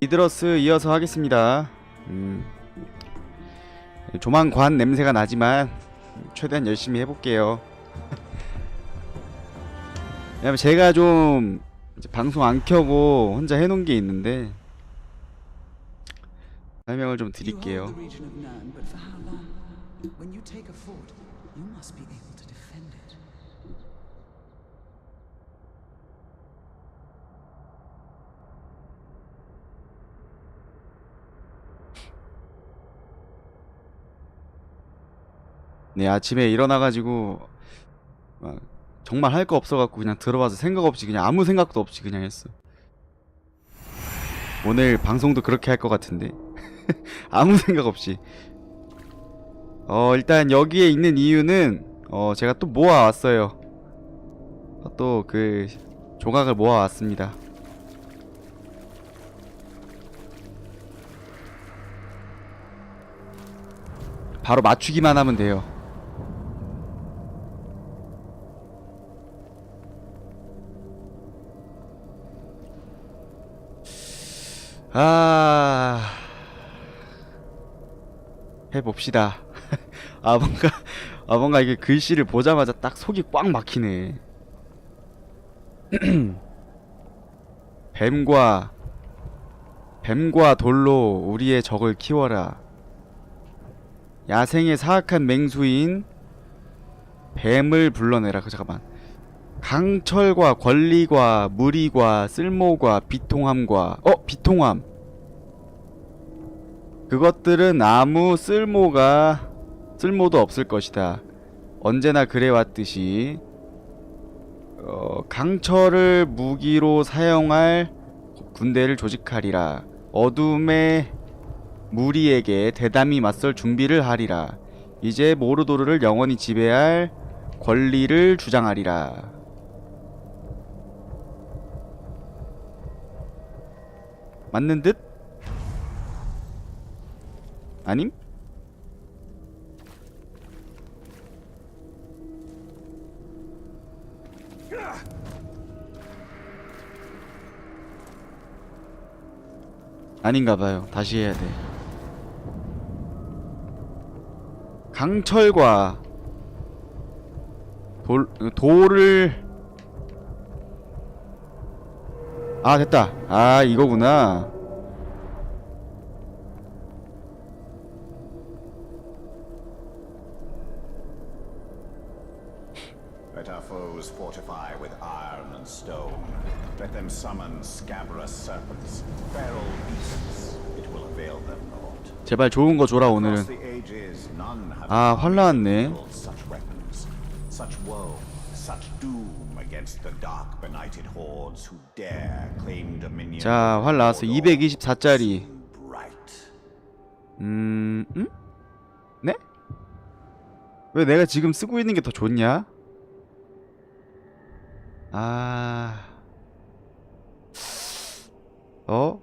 미드러스 이어서 하겠습니다. 음, 조만관 냄새가 나지만 최대한 열심히 해볼게요. 왜냐면 제가 좀 방송 안 켜고 혼자 해놓은 게 있는데 설명을 좀 드릴게요. 네 아침에 일어나가지고 막 정말 할 거 없어갖고 그냥 들어와서 생각 없이 그냥 아무 생각도 없이 그냥 했어. 오늘 방송도 그렇게 할 것 같은데 아무 생각 없이. 어 일단 여기에 있는 이유는 어 제가 또 모아왔어요. 또 그 조각을 모아왔습니다. 바로 맞추기만 하면 돼요. 아 해봅시다. 아 뭔가 아 뭔가 이게 글씨를 보자마자 딱 속이 꽉 막히네. 뱀과 뱀과 돌로 우리의 적을 키워라. 야생의 사악한 맹수인 뱀을 불러내라. 그 잠깐만. 강철과 권리과 무리과 쓸모과 비통함과 어 비통함 그것들은 아무 쓸모가 쓸모도 없을 것이다. 언제나 그래왔듯이 어, 강철을 무기로 사용할 군대를 조직하리라. 어둠의 무리에게 대담히 맞설 준비를 하리라. 이제 모르도르를 영원히 지배할 권리를 주장하리라. 맞는 듯? 아님? 아닌가 봐요. 다시 해야 돼. 강철과 돌 돌을 아 됐다. 아 이거구나. Let our foes fortify with iron and stone. Let them summon scabrous serpents, feral beasts. It will avail them naught. 제발 좋은 거 줘라 오늘은. Across the ages, none have 아, 활 나왔네. 자, 활 나왔어. 224짜리. Bright. 음, 음? 네? 왜 내가 지금 쓰고 있는 게 더 좋냐? 아, 어?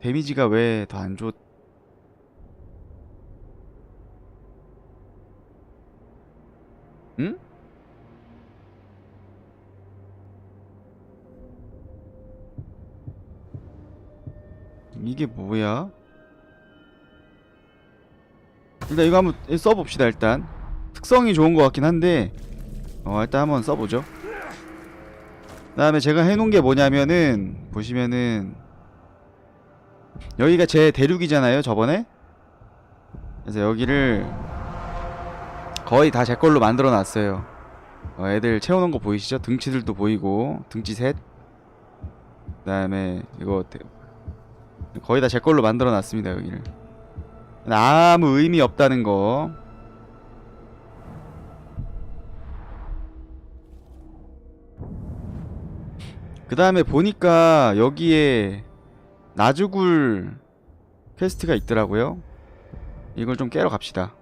데미지가 왜 더 안 좋? 응? 이게 뭐야? 일단 이거 한번 써봅시다 일단. 특성이 좋은 것 같긴 한데. 어 일단 한번 써보죠. 그 다음에 제가 해놓은 게 뭐냐면은 보시면은 여기가 제 대륙이잖아요 저번에? 그래서 여기를 거의 다 제 걸로 만들어 놨어요. 어, 애들 채워놓은 거 보이시죠? 등치들도 보이고 등치 셋. 그 다음에 이거 대- 거의 다 제 걸로 만들어 놨습니다 여기를 아무 의미 없다는 거. 그 다음에 보니까 여기에 나주굴 퀘스트가 있더라고요. 이걸 좀 깨러 갑시다.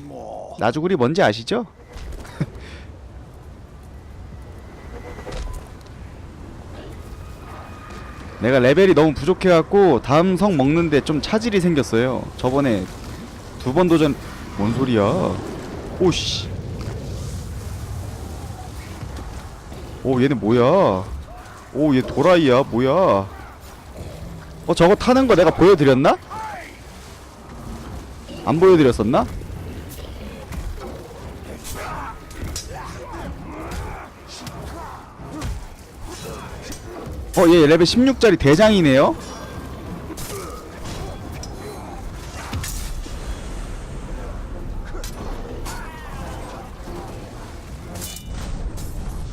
More. 나주굴이 뭔지 아시죠? 내가 레벨이 너무 부족해갖고 다음 성 먹는데 좀 차질이 생겼어요. 저번에 두 번 도전 뭔 소리야? 오씨 오 얘네 뭐야 오 얘 도라이야 뭐야 어 저거 타는 거 내가 보여드렸나? 안 보여드렸었나? 어, 얘 레벨 16짜리 대장이네요?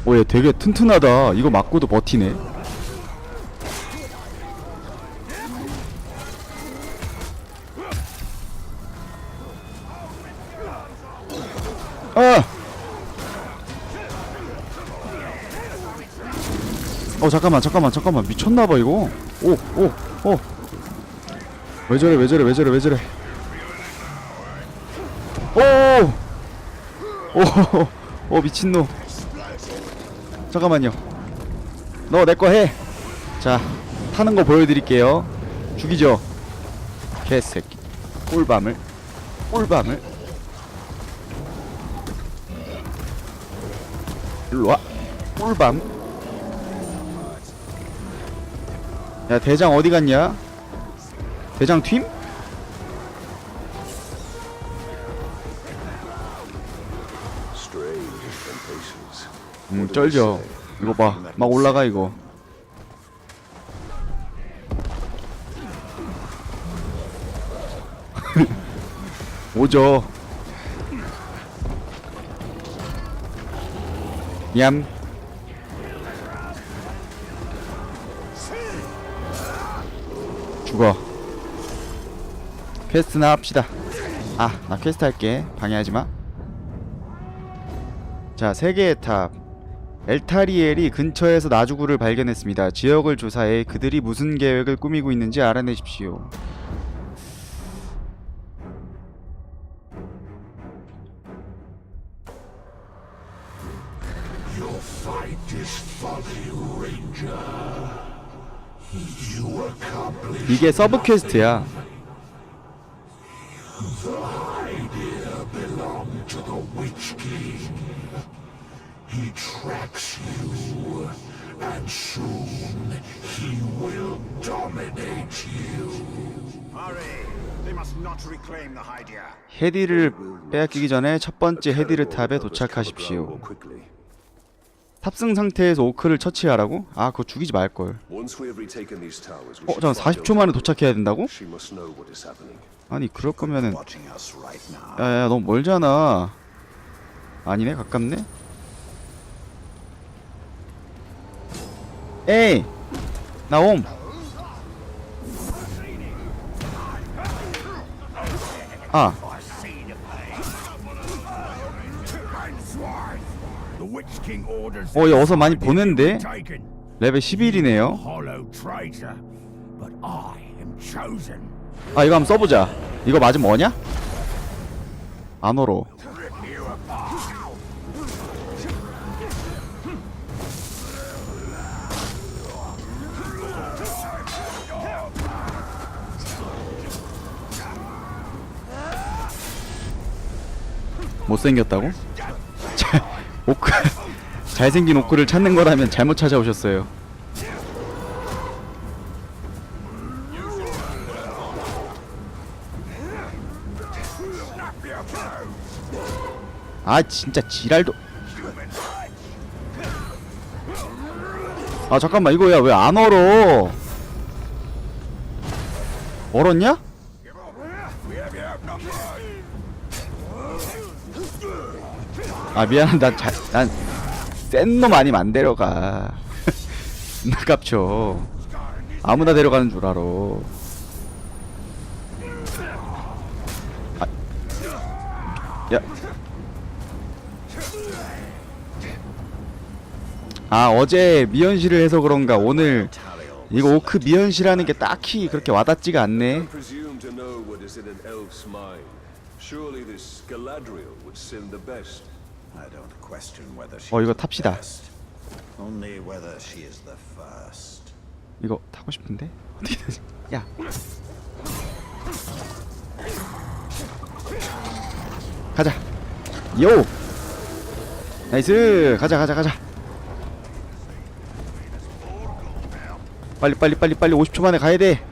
오, 얘 되게 튼튼하다. 이거 맞고도 버티네. 어 잠깐만 잠깐만 잠깐만. 미쳤나봐 이거. 오 오 오 왜 저래 왜 저래 왜 저래 왜 저래. 오오 오 미친놈. 잠깐만요. 너 내 거 해. 자 타는 거 보여드릴게요. 죽이죠. 개새끼. 꿀밤을. 꿀밤을. 일로와. 꿀밤 야 대장 어디 갔냐? 대장 팀? 음 쩔죠. 이거 봐막 올라가 이거. 오죠. 얌 죽어. 퀘스트나 합시다. 아 나 퀘스트 할게. 방해하지마. 자 세계의 탑. 엘타리엘이 근처에서 나주구를 발견했습니다. 지역을 조사해 그들이 무슨 계획을 꾸미고 있는지 알아내십시오 이게 서브 퀘스트야 He tracks you, and soon he will dominate you. Hurry! They must not reclaim the Hydia. 헤디를 빼앗기기 전에 첫 번째 헤디르 탑에 도착하십시오. 탑승 상태에서 오크를 처치하라고? 아 그거 죽이지 말걸 어 잠깐 find 40초 만에 도착해야 된다고? 아니 그럴 거면은. 야야 너무 멀잖아 아니네 가깝네 에이 나옴 아 어, 얘 어서 많이 보는데? 레벨 11이네요 Hollow traitor, but I am chosen. 아 이거 한번 써보자 이거 맞으면 뭐냐? 안오로 못생겼다고? 자, 오크 잘생긴 오크를 찾는 거라면 잘못 찾아오셨어요. 아 진짜 지랄도. 아 잠깐만 이거 야 왜 안 얼어? 얼었냐? 아 미안 난난 센놈 아니면 안 데려가 나 깝쳐 아무나 데려가는 줄 알아 아, 야. 아 어제 미연시를 해서 그런가 오늘 이거 오크 미연시라는 게 딱히 그렇게 와닿지가 않네. Surely this Galadriel would sin the best. I don't question whether she 어, 이거 is the 탑시다. best. Only whether she is the first. 이거 타고 싶은데 어떻게 되지? 야 가자 요 나이스 가자 가자 가자 빨리 빨리 빨리 빨리 50초 만에 가야 돼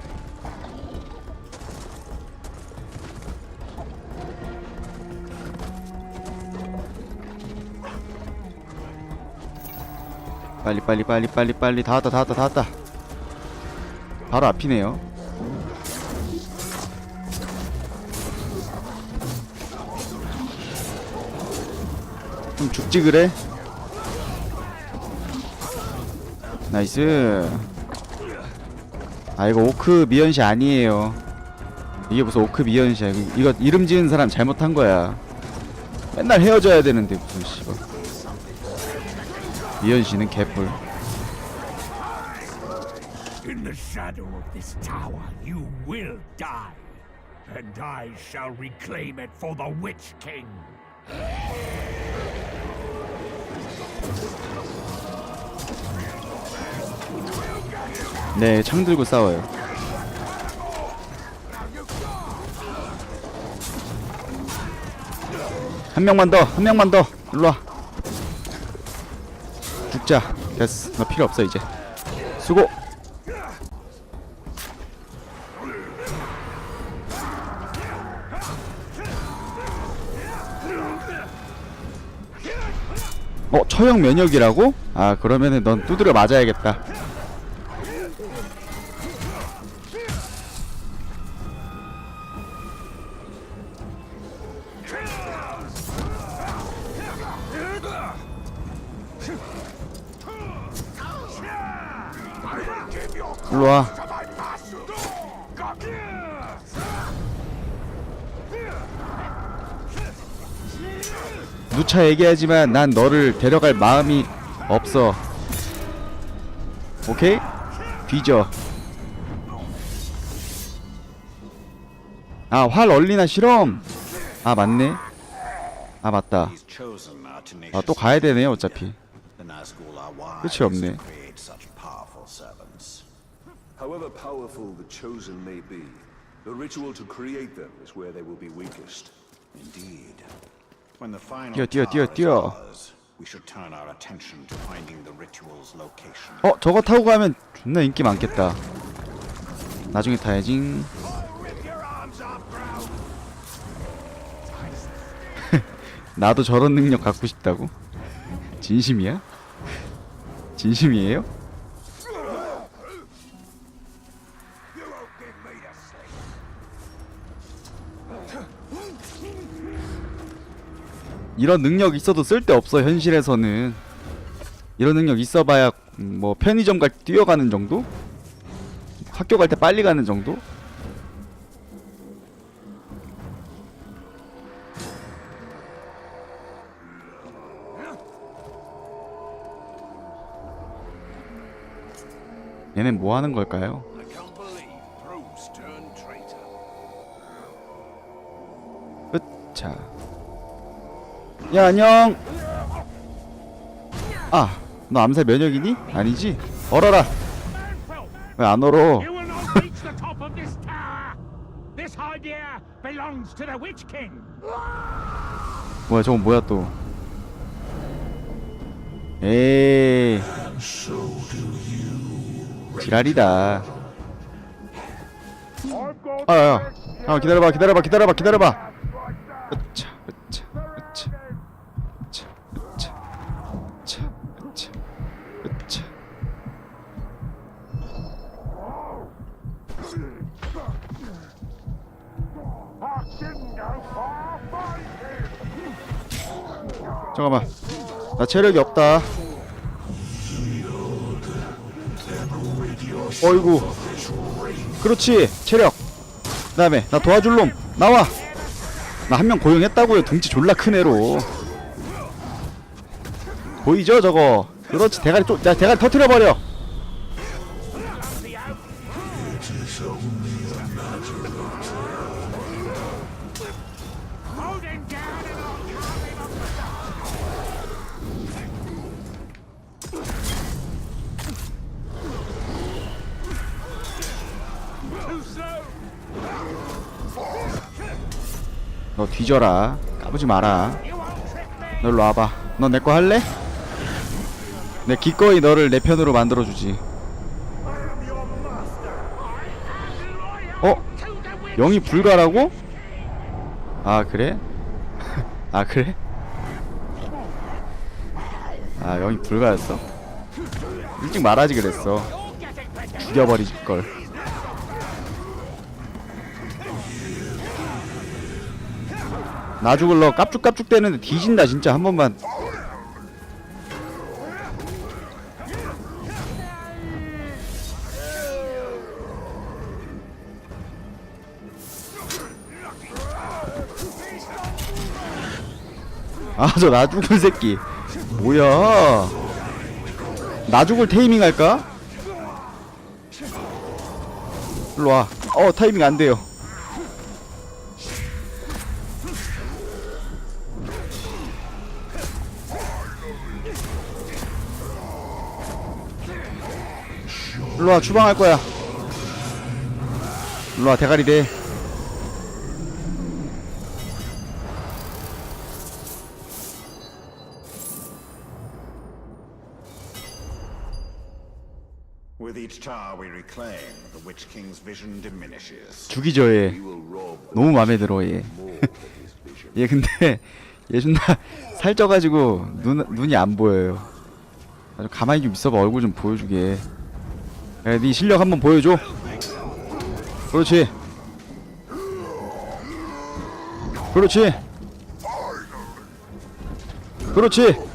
빨리 빨리 빨리 빨리 빨리. 다 왔다 다 왔다 다 왔다. 바로 앞이네요. 좀 죽지 그래? 나이스. 아 이거 오크 미연시 아니에요. 이게 무슨 오크 미연시야? 이거- 이름 지은 사람 잘못한 거야. 맨날 헤어져야 되는데 무슨 씨발 미연시는 개뿔 In the shadow of this tower, you will die. And I shall reclaim it for the Witch King. 네, 창 들고 싸워요. 한 명만 더, 한 명만 더. 일로 와. 죽자. 됐어. 너 필요 없어 이제. 수고. 어, 처형 면역이라고? 아, 그러면은 넌 두드려 맞아야겠다. 누차 얘기하지만 난 너를 데려갈 마음이 없어. 오케이? 뒤져. 아, 활 얼리나 실험. 아, 맞네. 아, 맞다. 아, 또 가야 되네 요, 어차피. 끝이 없네. However powerful the chosen may be, the ritual to create them is where they will be weakest. Indeed. 뛰어, 뛰어, 뛰어, 뛰어. 어, 저거 타고 가면 존나 인기 많겠다. 나중에 타야지. 나도 저런 능력 갖고 싶다고? 진심이야? 진심이에요? 이런 능력 있어도 쓸데없어 현실에서는 이런 능력 있어봐야 음, 뭐 편의점 갈 때 뛰어가는 정도? 학교 갈 때 빨리 가는 정도? 얘는 뭐 하는 걸까요? 으차 야 안녕 아너 암살 면역이니? 아니지? 얼어라 왜 안 얼어. 뭐야 저건 뭐야 또 에이 지랄이다 아야 아 기다려봐 기다려봐 기다려봐 기다려봐 으차 잠깐만. 나 체력이 없다. 어이구. 그렇지. 체력. 그 다음에 나 도와줄 놈. 나와. 나 한 명 고용했다고요. 등치 졸라 큰 애로. 보이죠 저거? 그렇지. 대가리 쪽 야, 대가리 터트려버려 뒤져라 까부지 마라 일로 와봐 너 내 거 할래? 내 기꺼이 너를 내 편으로 만들어주지 어? 영이 불가라고? 아 그래? 아 그래? 아 영이 불가였어 일찍 말하지 그랬어 죽여버릴걸 나 죽을러. 깝죽깝죽 대는데 뒤진다 진짜. 한 번만. 아 저 나 죽을 새끼. 뭐야? 나 죽을 테이밍 할까? 일로와. 어 타이밍 안 돼요 일로와 추방할 거야 일로와 대가리 대. 죽이죠 얘 너무 맘에 들어 얘. more of his vision. 얘 근데 얘 존나 살쪄가지고 눈 눈이 안 보여요. 가만히 좀 있어봐 얼굴 좀 보여주게. 야, 네 실력 한번 보여줘. 그렇지. 그렇지. 그렇지.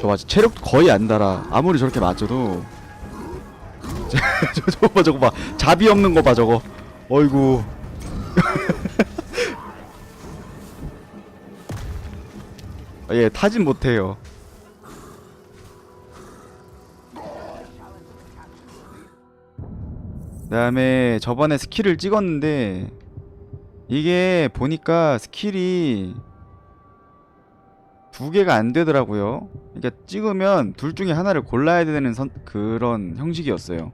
저 맞지 체력도 거의 안 달아 아무리 저렇게 맞춰도 저, 저거 봐 저거 봐 잡이 없는 거 봐 저거 어이구 아, 얘 타진 못해요 그 다음에 저번에 스킬을 찍었는데 이게 보니까 스킬이 두 개가 안 되더라고요. 그러니까 찍으면 둘 중에 하나를 골라야 되는 선, 그런 형식이었어요.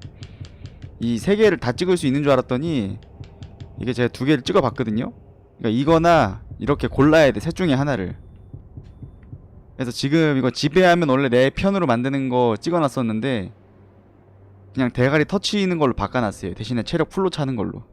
이 세 개를 다 찍을 수 있는 줄 알았더니 이게 제가 두 개를 찍어 봤거든요. 그러니까 이거나 이렇게 골라야 돼. 셋 중에 하나를. 그래서 지금 이거 지배하면 원래 내 편으로 만드는 거 찍어 놨었는데 그냥 대가리 터치는 걸로 바꿔 놨어요. 대신에 체력 풀로 차는 걸로.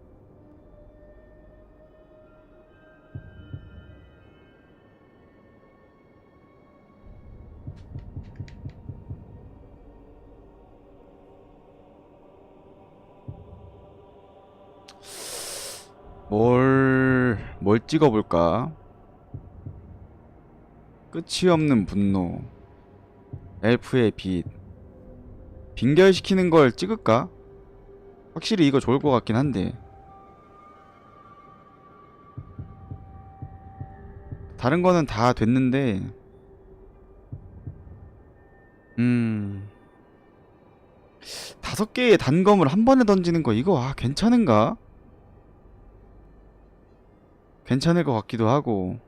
뭘, 뭘 찍어볼까? 끝이 없는 분노. 엘프의 빛. 빙결시키는 걸 찍을까? 확실히 이거 좋을 것 같긴 한데. 다른 거는 다 됐는데. 음. 다섯 개의 단검을 한 번에 던지는 거 이거 아 괜찮은가? 괜찮을 것 같기도 하고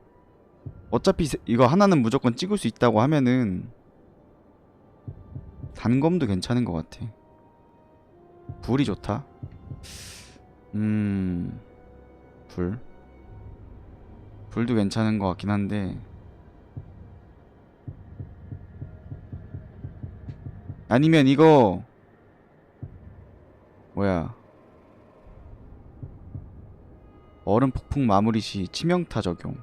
어차피 세- 이거 하나는 무조건 찍을 수 있다고 하면은 단검도 괜찮은 것 같아. 불이 좋다. 음... 불. 불도 괜찮은 것 같긴 한데. 아니면 이거 뭐야 얼음 폭풍 마무리 시 치명타 적용.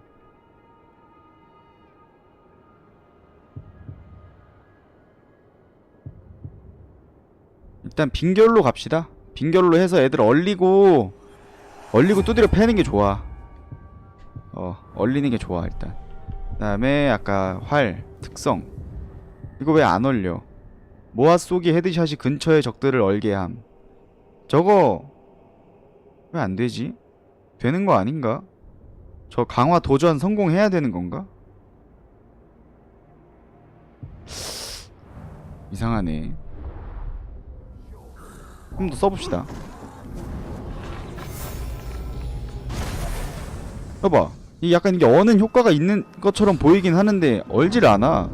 일단 빙결로 갑시다. 빙결로 해서 애들 얼리고 얼리고 두드려 패는 게 좋아. 어, 얼리는 게 좋아 일단. 그 다음에 아까 활 특성. 이거 왜 안 얼려? 모아 쏘기 헤드샷이 근처의 적들을 얼게 함. 저거 왜 안 되지? 되는 거 아닌가? 저 강화 도전 성공해야 되는 건가? 이상하네. 한번더 써봅시다. 봐봐. 이 약간 이게 어는 효과가 있는 것처럼 보이긴 하는데 얼질 않아.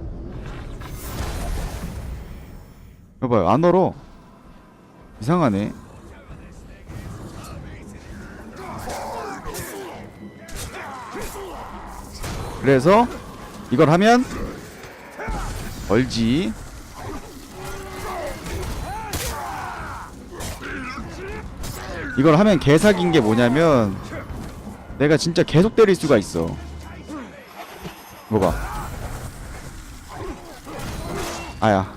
여봐요 안 얼어. 이상하네. 그래서 이걸 하면 얼지. 이걸 하면 개사기인 게 뭐냐면 내가 진짜 계속 때릴 수가 있어. 봐. 아야.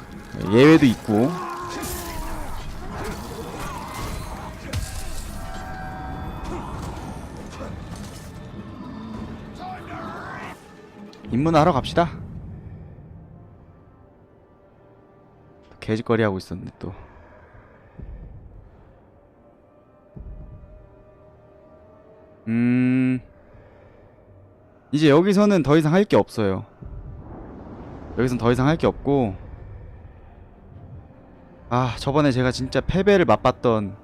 예외도 있고. 입문하러 갑시다. 개짓거리 하고 있었네 또. 음. 이제 여기서는 더 이상 할 게 없어요. 여기선 더 이상 할 게 없고. 아, 저번에 제가 진짜 패배를 맛봤던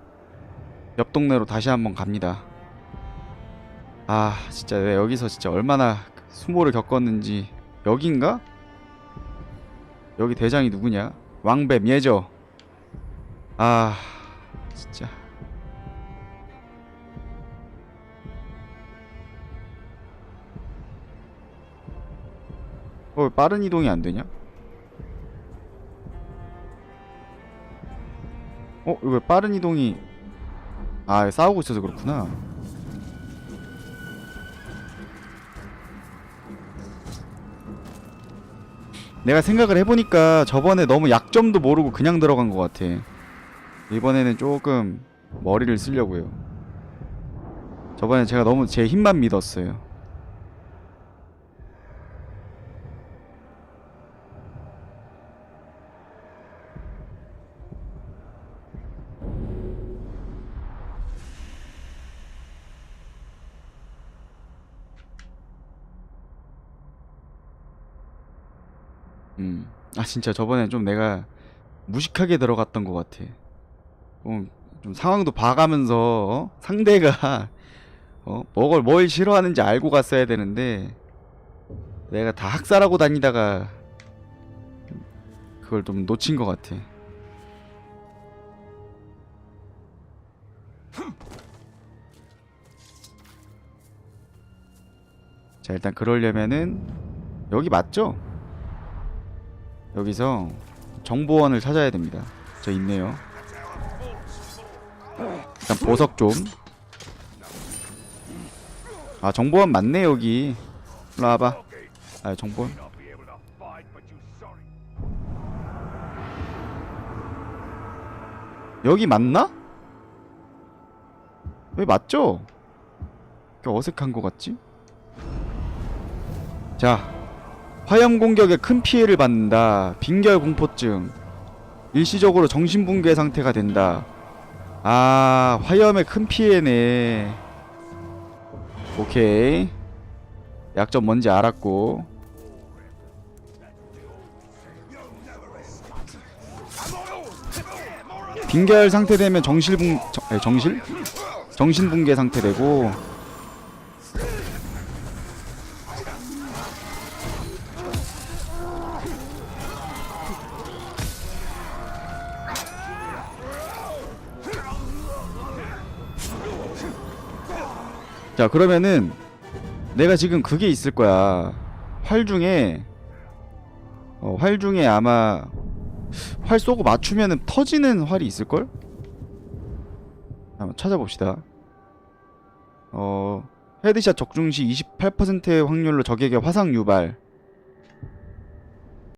옆 동네로 다시 한번 갑니다. 아, 진짜 왜 여기서 진짜 얼마나 수모를 겪었는지. 여긴가? 여기 대장이 누구냐? 왕뱀 예죠. 아, 진짜. 어, 왜 빠른 이동이 안 되냐? 어, 왜 빠른 이동이 아, 싸우고 있어서 그렇구나. 내가 생각을 해보니까 저번에 너무 약점도 모르고 그냥 들어간 것 같아. 이번에는 조금 머리를 쓰려고요. 저번에 제가 너무 제 힘만 믿었어요. 음. 아 진짜 저번에 좀 내가 무식하게 들어갔던 것 같아. 좀, 좀 상황도 봐가면서 어? 상대가 어? 뭐걸 뭘 싫어하는지 알고 갔어야 되는데 내가 다 학살하고 다니다가 그걸 좀 놓친 것 같아. 자 일단 그러려면은 여기 맞죠? 여기서 정보원을 찾아야 됩니다. 저 있네요. 일단 보석 좀. 아 정보원 맞네 여기. 일로 와봐. 아 정보원. 여기 맞나? 왜 맞죠? 꽤 어색한 것 같지? 자, 화염 공격에 큰 피해를 받는다. 빈결 공포증. 일시적으로 정신붕괴 상태가 된다. 아, 화염에 큰 피해네. 오케이. 약점 뭔지 알았고. 빈결 상태 되면 정실붕 정, 정실? 정신붕괴 상태 되고 자 그러면은 내가 지금 그게 있을 거야 활 중에 어, 활 중에 아마 활 쏘고 맞추면은 터지는 활이 있을걸? 한번 찾아봅시다. 어, 헤드샷 적중 시 28%의 확률로 적에게 화상 유발.